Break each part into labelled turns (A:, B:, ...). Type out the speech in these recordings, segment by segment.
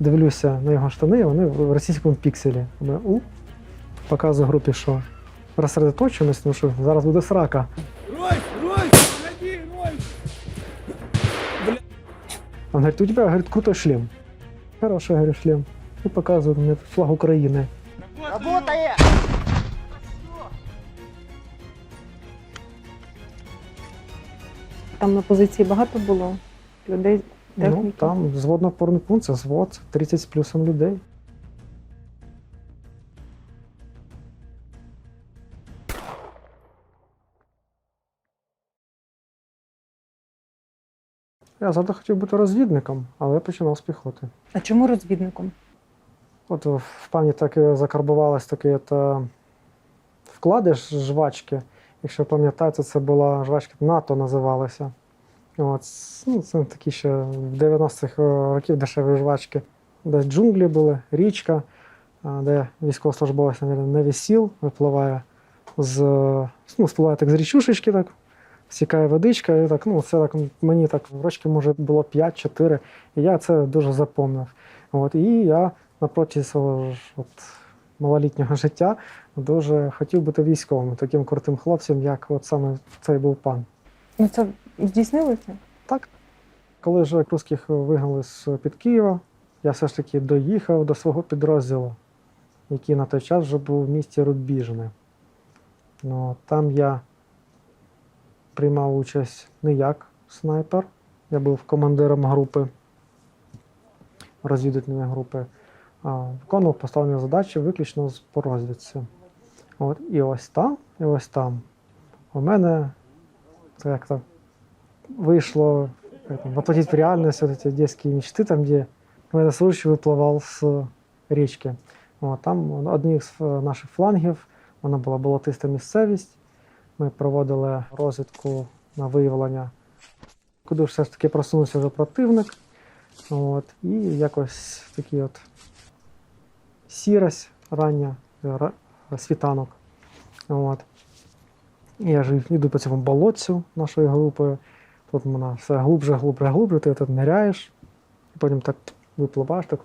A: дивлюся на його штани, вони в російському пікселі. Думаю, у, показую групі, що розсередоточуємось, тому що зараз буде срака.
B: Погоди!
A: Он говорит, у тебя, говорит, крутой шлем. Хороший, говорю, шлем. И показывает мне флаг Украины.
B: Работает!
C: Там на позиції багато було людей, техніки.
A: Ну, там взводно-опорний пункт, це взвод, 30 з плюсом людей. Я завжди хотів бути розвідником, але я починав з піхоти.
C: А чому розвідником?
A: От в пам'яті так і закарбувалась такий от, е, вкладиш жвачки. Якщо пам'ятаєте, це була жвачка НАТО називалася. От, ну, це такі ще в 90-х років дешеві жвачки. Де джунглі були, річка, де військовослужбовець мабуть, не висіл, випливає з, ну, спливає так з річушечки, так, стікає водичка, і так, ну, це так, мені так рочки, може, було 5-4, і я це дуже запомнив. От, і я на протязі свого от, малолітнього життя дуже хотів бути військовим, таким крутим хлопцем, як от саме цей був пан.
C: Ну це здійснилося?
A: Так. Коли вже русських вигнали з під Києва, я все ж таки доїхав до свого підрозділу, який на той час вже був в місті Рубіжне. Ну, там я приймав участь не як снайпер, я був командиром групи, розвідувальної групи, а виконував поставлені задачі виключно з- розвідці. От, і ось там, і ось там. У мене це як то вышло как там, воплотить в реальность вот эти детские мечты, там, где военнослужащий выплывал с річки. От, там одні з е, наших флангів, вона була болотиста місцевість. Ми проводили розвідку на виявлення, куди ж все ж таки просунувся вже противник. От, і якось такий от сірость рання, е, ра- світанок. От. І я ж йду по цьому болотцю нашою групою. Тут вона все глубже, глубже, глубже, ти тут ниряєш, і потім так випливаєш, так.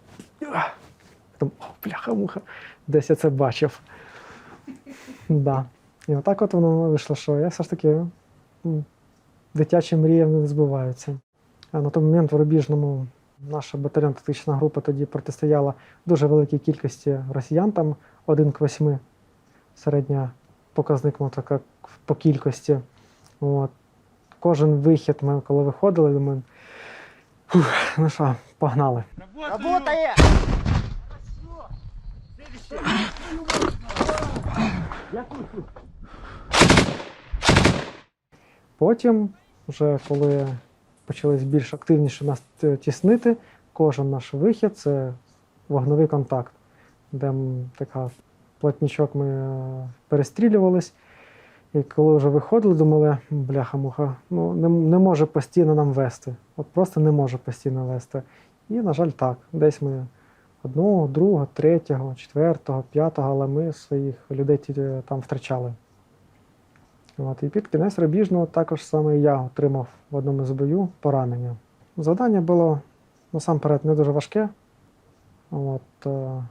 A: Потім, о, бляха-муха, десь я це бачив. Да. І отак от воно вийшло, що я все ж таки дитячі мрії не збуваються. А на той момент в Рубіжному наша батальйон тактична група тоді протистояла дуже великій кількості росіян, там 1 к 8 середня показник ну, по кількості. От. Кожен вихід ми коли виходили, думаю, «Фух, ну що, погнали.
B: Работает!
A: Потім, вже коли почали більш активніше нас тіснити, кожен наш вихід це вогневий контакт, де така плотнічок ми е, перестрілювались. І коли вже виходили, думали, бляха-муха, ну не, не може постійно нам вести. От просто не може постійно вести. І, на жаль, так. Десь ми одного, другого, третього, четвертого, п'ятого, але ми своїх людей там втрачали. От, і під кінець Рубіжного також саме я отримав в одному з бою поранення. Завдання було насамперед не дуже важке. От, е,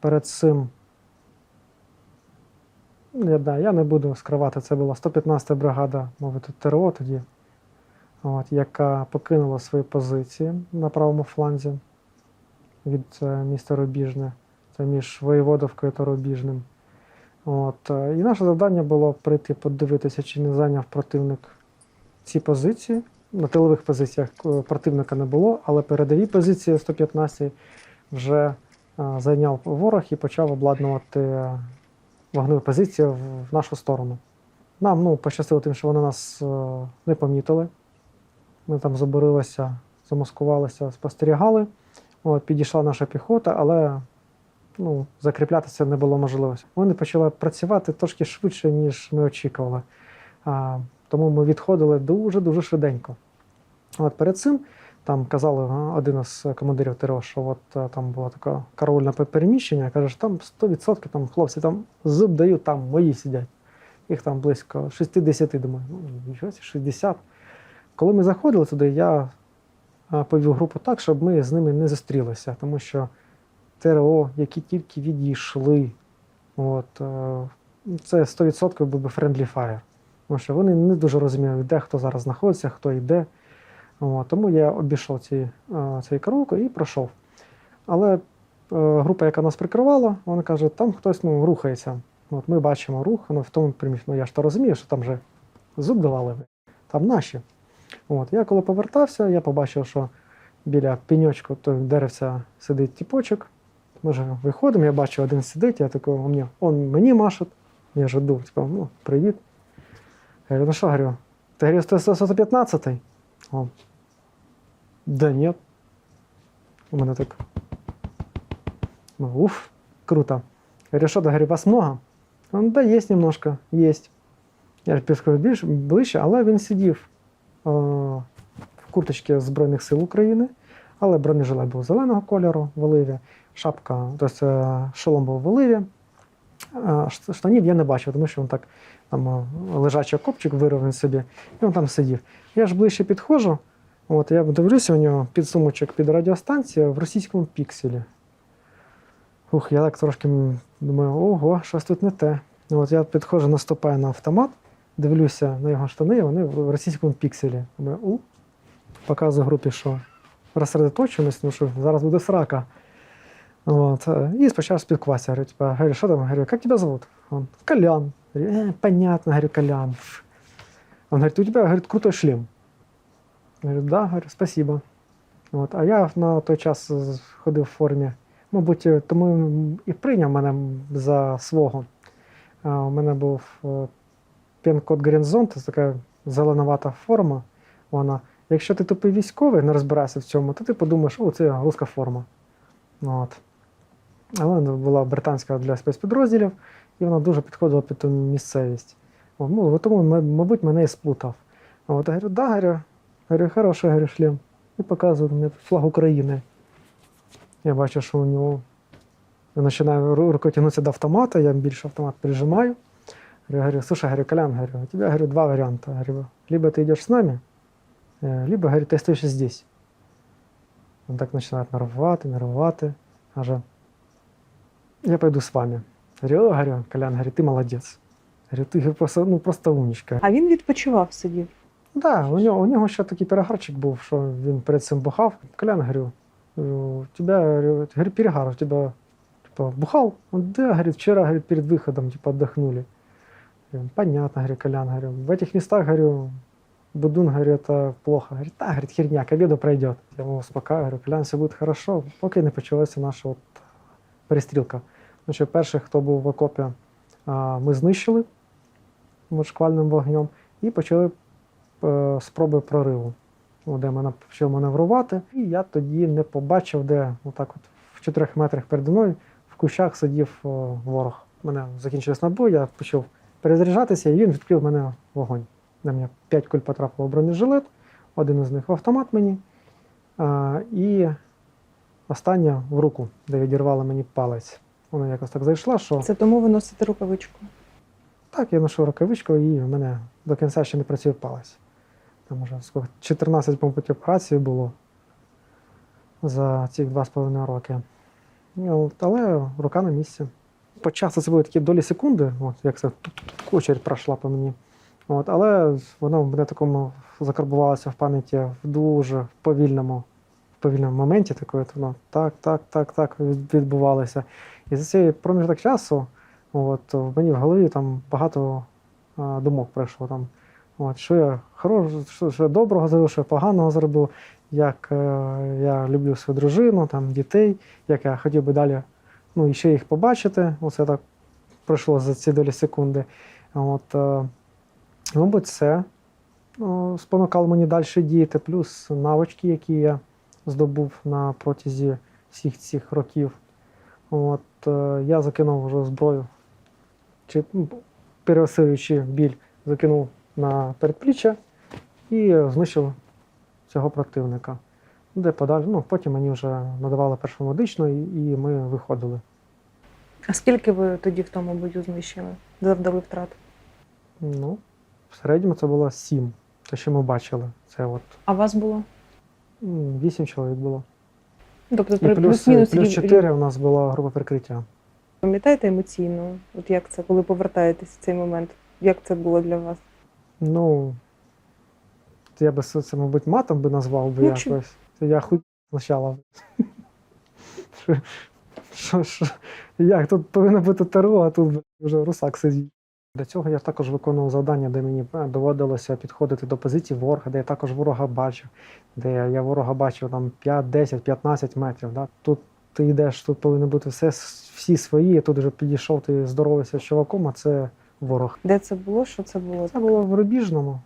A: перед цим, я, да, я не буду скривати, це була 115-та бригада, мовити, ТРО тоді, от, яка покинула свої позиції на правому фланзі від е, міста Рубіжне. Це між Воєводовкою та Рубіжним. От, е, і наше завдання було прийти подивитися, чи не зайняв противник ці позиції. На тилових позиціях е, противника не було, але передові позиції 115 вже зайняв ворог і почав обладнувати вогневі позиції в, нашу сторону. Нам ну, пощастило тим, що вони нас е, не помітили. Ми там заборилися, замаскувалися, спостерігали. От, підійшла наша піхота, але ну, закріплятися не було можливості. Вони почали працювати трошки швидше, ніж ми очікували. А, тому ми відходили дуже-дуже швиденько. От перед цим там казали один із командирів ТРО, що от е, там було таке караульне переміщення, каже, що там 100% там хлопці там зуб дають, там мої сидять. Їх там близько 60, думаю, ну, нічого, 60. Коли ми заходили туди, я е, повів групу так, щоб ми з ними не зустрілися, тому що ТРО, які тільки відійшли, от, е, це 100% був би friendly fire. Тому що вони не дуже розуміли, де хто зараз знаходиться, хто йде. От, тому я обійшов ці, е, цей караулку і пройшов. Але е, група, яка нас прикривала, вона каже, там хтось ну, рухається. От ми бачимо рух, ну, в тому приміщенні. Ну, я ж то розумію, що там вже зуб давали, там наші. От, я коли повертався, я побачив, що біля пеньочку то деревця сидить тіпочок. Ми вже виходимо, я бачу, один сидить, я такий, мені, он мені машет. Я жду, типу, ну, привіт. Я говорю, ну що, говорю, ти говорю, 115 Он. Да нет. У мене так. Ну, уф, круто. Я говорю, вас много? Он, да, есть немножко, есть. Я ж більш ближче, але він сидів е, в курточці Збройних сил України, але бронежилет був зеленого кольору в оливі, шапка, тобто шолом був в оливі. Штанів я не бачив, тому що він так там е, лежачий копчик вирив собі, і він там сидів. Я ж ближче підходжу, от я дивлюся у нього підсумочок під радіостанцією в російському пікселі. Ух, я так трошки думаю, ого, щось тут не те. От я підходжу, наступаю на автомат, дивлюся на його штани, вони в російському пікселі. Думаю, у, показую групі, що розсередоточеність, тому що зараз буде срака. От. е, І почав спілкуватися. Говорю, типа, говорю, що там? Говорю, як тебе зовут? Он, Колян. Э, понятно, говорю, Колян. Он говорит, у тебя, говорит, крутой шлем. Я говорю, да, говорю, спасибо. От. А я на той час ходив в формі. Мабуть, е, тому і прийняв мене за свого. У мене був е, пін-код Грінзон, це така зеленувата форма. Вона. Якщо ти тупий військовий, не розбираєшся в цьому, то ти подумаєш, о, це руська форма. От. Але вона була британська для спецпідрозділів, і вона дуже підходила під ту місцевість. От, ну, тому, мабуть, мене і сплутав. От, я говорю, да, говорю, говорю, хороший говорю, шлем. І показує мені флаг України. Я бачу, що у нього. Я починаю ру- рукою тягнутися до автомата, я більше автомат прижимаю. Я говорю, слушай, говорю, Колян, говорю, у тебя говорю, два варианта. Говорю, либо ты идешь с нами, э, либо говорю, ты остаешься здесь. Он так начинает нервувати, нервувати. Каже, я пойду с вами. Говорю, о, говорю, Колян, говорю, ты молодец. Говорю, ты говорю, просто, ну, просто умничка.
C: А він відпочивав, сидів.
A: Да, у нього, у нього ще такий перегарчик був, що він перед цим бухав. Колян, говорю, говорю, у тебя, говорю, говорю, перегар, у тебя, типа, бухал? Он, да, говорит, вчера, говорит, перед выходом, типа, отдохнули. Говорю, Понятно, говорю, Колян, говорю, в этих местах, говорю, Будун, говорю, это плохо. Говорит, да, говорит, херня, к обеду пройдет. Я ему успокаиваю, говорю, Колян, все буде хорошо, поки не почалася наша от перестрілка. Ну, що перший, хто був в окопі, а, ми знищили от шквальним вогнем і почали е, спроби прориву, ну, де мене почали маневрувати. І я тоді не побачив, де отак от в чотирьох метрах переді мною в кущах сидів ворог. Мене закінчились набої, я почав перезаряджатися, і він відкрив мене вогонь. На мене п'ять куль потрапило в бронежилет, один із них в автомат мені, а, і остання в руку, де відірвала мені палець. Вона якось так зайшла, що.
C: Це тому ви носите рукавичку.
A: Так, я ношу рукавичку, і в мене до кінця ще не працює палець. Там уже скільки, 14 по операцій було за ці 2,5 роки. Але рука на місці. По часу це були такі долі секунди, от, як це очередь пройшла по мені. От, але воно в мене такому закарбувалося в пам'яті в дуже повільному, повільному моменті. Такої, воно так, так, так, так відбувалося. І за цей проміжок часу От, в мені в голові там багато а, думок пройшло. Там, от, що я хорош, що, що доброго зробив, що поганого зробив, як е, я люблю свою дружину, там, дітей, як я хотів би далі ну, і ще їх побачити. Оце так пройшло за ці долі секунди. От, е, мабуть, це ну, спонукало мені далі діяти, плюс навички, які я здобув на протязі всіх цих років. От, е, я закинув вже зброю, чи пересилюючи біль, закинув на передпліччя і знищив цього противника. Де подалі, ну, потім мені вже надавали першу медичну, і, ми виходили.
C: А скільки ви тоді в тому бою знищили? Завдали втрат?
A: Ну, в середньому це було сім. Те, що ми бачили. Це от
C: А вас було?
A: Вісім чоловік було.
C: Тобто
A: І плюс, плюс 4 у нас була група прикриття.
C: Пам'ятаєте емоційно? От як це, коли повертаєтесь в цей момент? Як це було для вас?
A: Ну, я би це, мабуть, матом би назвав би
C: Ну,
A: якось. Це я хуй спочатку. Що- Що, як тут повинно бути ТРО, а тут вже русак сидить. Для цього я також виконував завдання, де мені е, доводилося підходити до позиції ворога, де я також ворога бачив, де я, ворога бачив там 5, 10, 15 метрів. Да? Тут ти йдеш, тут повинно бути все, всі свої, тут вже підійшов, ти здоровався з чуваком, а це ворог.
C: Де це було? Що це було?
A: Це було в Рубіжному.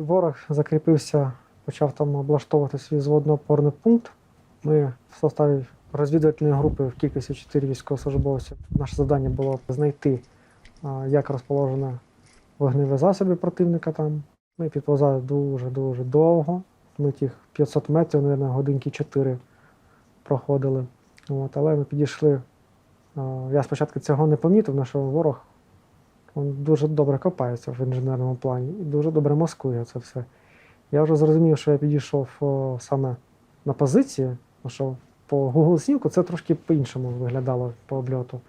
A: Ворог закріпився, почав там облаштовувати свій зводно-опорний пункт. Ми в составі розвідувальної групи в кількості 4 військовослужбовців. Наше завдання було знайти, як розположені вогневі засоби противника там. Ми підповзали дуже-дуже довго. Ми тих 500 метрів, мабуть, годинки 4 проходили. От, але ми підійшли. Я спочатку цього не помітив, що ворог він дуже добре копається в інженерному плані і дуже добре маскує це все. Я вже зрозумів, що я підійшов о, саме на позиції, що по Google снімку це трошки по-іншому виглядало по обльоту.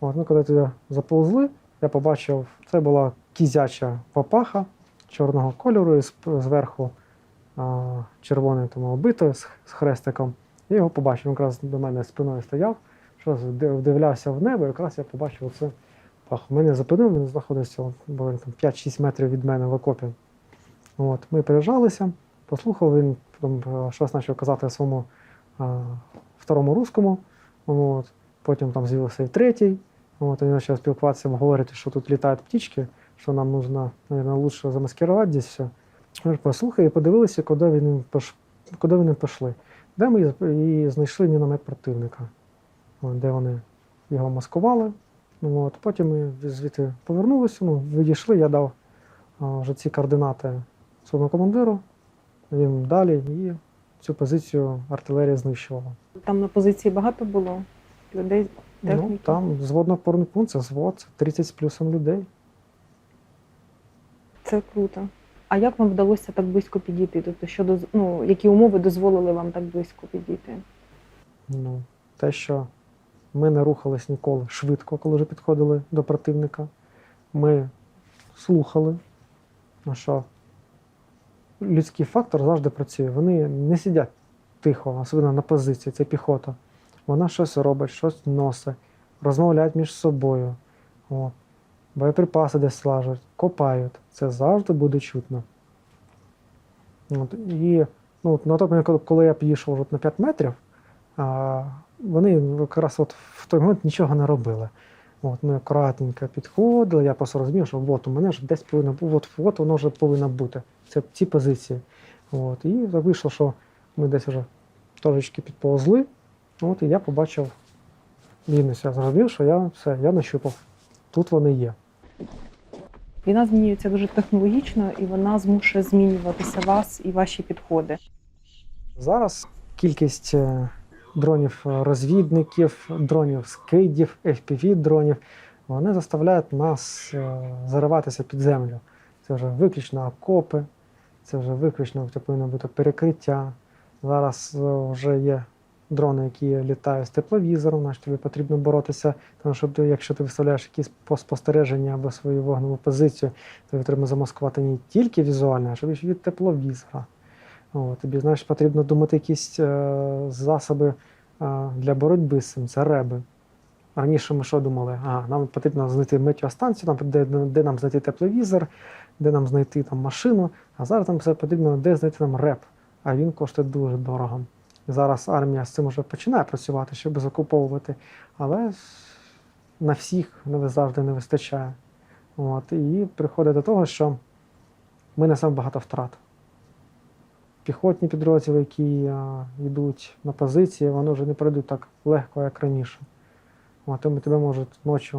A: От, ну, коли туди заповзли, я побачив, це була кізяча папаха чорного кольору, і зверху а, червоною тому обитою з, з хрестиком. Я його побачив, він якраз до мене спиною стояв, що вдивлявся в небо, і якраз я побачив це пах. Мене зупинив, він знаходився буквально там 5-6 метрів від мене в окопі. От, ми приїжджалися, послухав, він потім е, щось почав казати своєму а, второму русскому. От, потім там з'явився і третій. От, він почав спілкуватися, говорити, що тут літають птички, що нам нужно, наверное, лучше замаскировать здесь все. Послухали і подивилися, куди вони, пош... куди вони пішли. Де ми і знайшли міномет противника, От, де вони його маскували. Ну, От, потім ми звідти повернулися, ну, відійшли, я дав вже ці координати своєму командиру, він далі і цю позицію артилерія знищувала.
C: Там на позиції багато було людей,
A: Ну, там зводно-опорний пункт, це звод, це 30 з плюсом людей.
C: Це круто. А як вам вдалося так близько підійти? Тобто, що доз... ну, які умови дозволили вам так близько підійти?
A: Ну, те, що ми не рухались ніколи швидко, коли вже підходили до противника. Ми слухали, ну що людський фактор завжди працює. Вони не сидять тихо, особливо на позиції, це піхота. Вона щось робить, щось носить, розмовляють між собою. О, боєприпаси десь слажуть, копають. Це завжди буде чутно. От, і ну, на той коли- я підійшов на 5 метрів, а, вони якраз от в той момент нічого не робили. От, ми акуратненько підходили, я просто розумів, що от у мене ж десь повинно бути, от, от воно вже повинно бути. Це ці позиції. От, і вийшло, що ми десь вже трошечки підповзли. От, і я побачив мінус. Я зрозумів, що я все, я нащупав. Тут вони є.
C: Війна змінюється дуже технологічно, і вона змушує змінюватися вас і ваші підходи.
A: Зараз кількість е, дронів е, розвідників, дронів скидів, FPV дронів, вони заставляють нас е, зариватися під землю. Це вже виключно окопи, це вже виключно повинно бути перекриття. Зараз е, вже є дрони, які літають з тепловізором, значить тобі потрібно боротися, тому що якщо ти виставляєш якісь спостереження або свою вогневу позицію, тобі треба замаскувати не тільки візуально, а ще від тепловізора. Тобі знаєш, потрібно думати якісь е, засоби е, для боротьби з цим, це реби. Раніше ми що думали? А, нам потрібно знайти метеостанцію, там, де, де нам знайти тепловізор, де нам знайти там, машину, а зараз нам все потрібно, де знайти нам реп. А він коштує дуже дорого. І зараз армія з цим вже починає працювати, щоб закуповувати, але на всіх не завжди не вистачає. От, і приходить до того, що ми несемо багато втрат піхотні підрозділи, які а, йдуть на позиції, вони вже не пройдуть так легко, як раніше. Тому тебе можуть ночі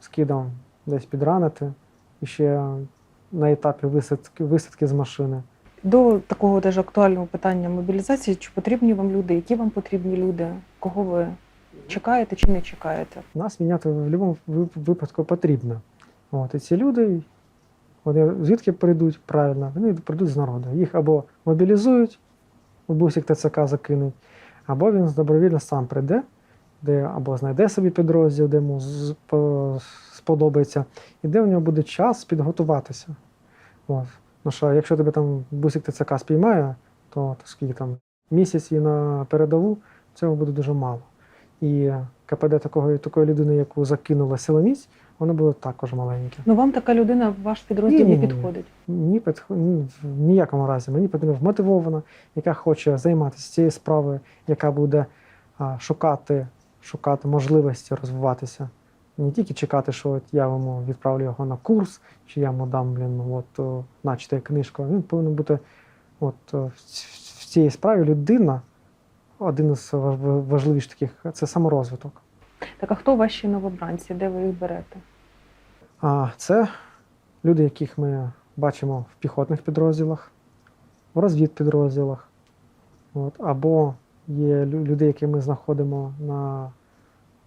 A: скидом десь підранити, і ще на етапі висадки, висадки з машини.
C: До такого теж актуального питання мобілізації, чи потрібні вам люди, які вам потрібні люди, кого ви чекаєте чи не чекаєте?
A: Нас міняти в будь-якому випадку потрібно. От, і ці люди, вони звідки прийдуть правильно, вони прийдуть з народу. Їх або мобілізують, у бусик ТЦК закинуть, або він добровільно сам прийде, де або знайде собі підрозділ, де йому сподобається, і де в нього буде час підготуватися. От. Ну що, якщо тебе там бусик ТЦК спіймає, то, то скільки там місяць і на передову, цього буде дуже мало. І КПД такого, такої людини, яку закинула силоміць, воно було також маленьке.
C: Ну вам така людина ваш підрозділ не підходить.
A: Ні, підхо- ні, в ніякому разі. Мені потрібна вмотивована, яка хоче займатися цією справою, яка буде а, шукати, шукати можливості розвиватися. Не тільки чекати, що от я йому відправлю його на курс, чи я йому дам, блін, от, о, книжку. Він повинен бути от, в цій справі людина, один із ва- ва- важливіших таких це саморозвиток.
C: Так а хто ваші новобранці? Де ви їх берете?
A: А це люди, яких ми бачимо в піхотних підрозділах, в розвідпідрозділах. От, або є люди, які ми знаходимо на,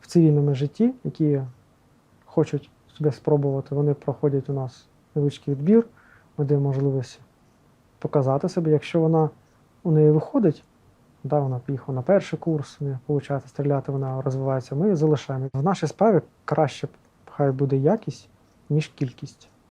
A: в цивільному житті, які хочуть себе спробувати. Вони проходять у нас невеличкий відбір, ми даємо можливість показати себе. Якщо вона у неї виходить, да, вона поїхала на перший курс, не виходить стріляти, вона розвивається, ми залишаємо. В нашій справі краще хай буде якість, ніж кількість.